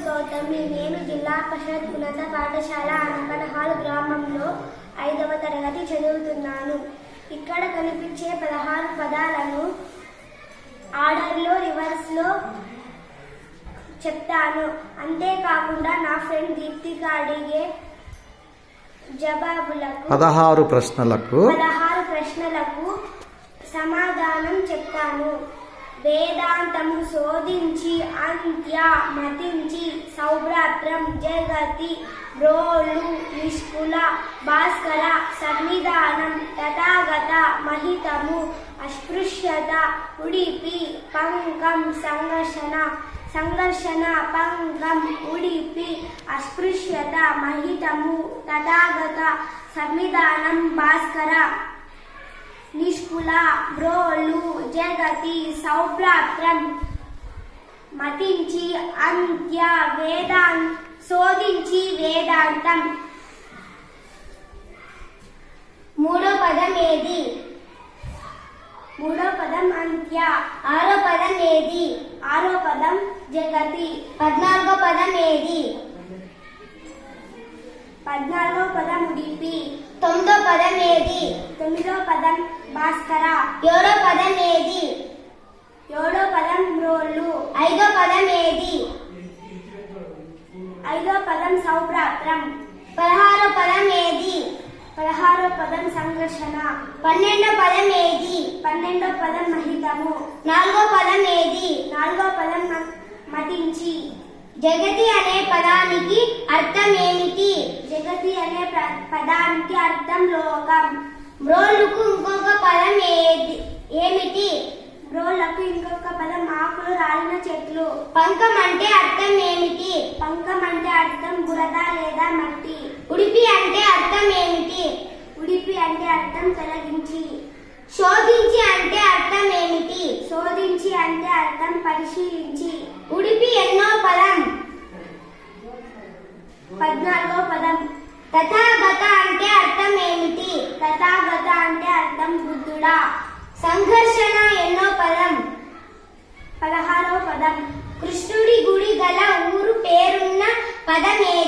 స్వామి నేను జిల్లా పరిషత్ ఉన్నత పాఠశాల అనకనహాల్ గ్రామంలో ఐదవ తరగతి చదువుతున్నాను. ఇక్కడ కనిపించే పదహారు పదాలను ఆర్డర్లో రివర్స్లో చెప్తాను. అంతేకాకుండా నా ఫ్రెండ్ దీప్తిక అడిగే జవాబులకు పదహారు ప్రశ్నలకు పదహారు ప్రశ్నలకు సమాధానం చెప్తాను. వేదాంతము శోధించి అంత్య మతించి సౌభ్రాత్రం జగతి రోలు నిష్కుల భాస్కర సన్నిధానం తథాగత మహితము అస్పృశ్యత ఉడిపి పంకం సంఘర్షణ సంఘర్షణ పంకం ఉడిపి అస్పృశ్యత మహితము తథాగత సంవిధానం భాస్కర నిష్కుల బ్రోలు జగతి సౌభ్రాత్రం మతించి అంత్య వేదాం శోధించి వేదాంతం. మూడో పదం ఏది? మూడో పదం అంత్య. ఆరో పదం ఏది? ఆరో పదం జగతి. పద్నాలుగో పదం ఏది? పద్నాలుగో పదం ఉడిపి. తొమ్మిదో పదం ఏది తొమ్మిదో పదం భాస్కర. ఏడో పదం ఏది ఏడో పదం రోళ్ళు. ఐదో పదం ఏది ఐదో పదం సౌభ్రాత్రం. పదహారో పదం ఏది పదహారో పదం సంఘర్షణ పన్నెండో పదం ఏది పన్నెండో పదం మహితము. నాలుగో పదం ఏది నాలుగో పదం మతించి. జగతి అనే పదానికి అర్థం ఏమిటి జగతి అనే పదానికి అర్థం లోకం. బ్రోలుకు ఇంకొక పదం ఏది ఏమిటి? బ్రోలకు ఇంకొక పదం ఆకులు రాలిన చెట్లు. పంకం అంటే అర్థం ఏమిటి? పంకం అంటే అర్థం బురద లేదా మట్టి. ఉడిపి అంటే అర్థం ఏమిటి? ఉడిపి అంటే అర్థం తొలగించి. శోధించి అంటే అర్థం ఏమిటి? శోధించి అంటే అర్థం పరిశీలించి. ఉడిపి ఎన్నో పదం పద్నాలుగో పదం తథాగత అంటే అర్థం ఏమిటి తథాగత అంటే అర్థం బుద్ధుడా? సంఘర్షణ ఎన్నో పదం. పదహారో పదం. కృష్ణుడి గుడి గల ఊరు పేరున్న పదం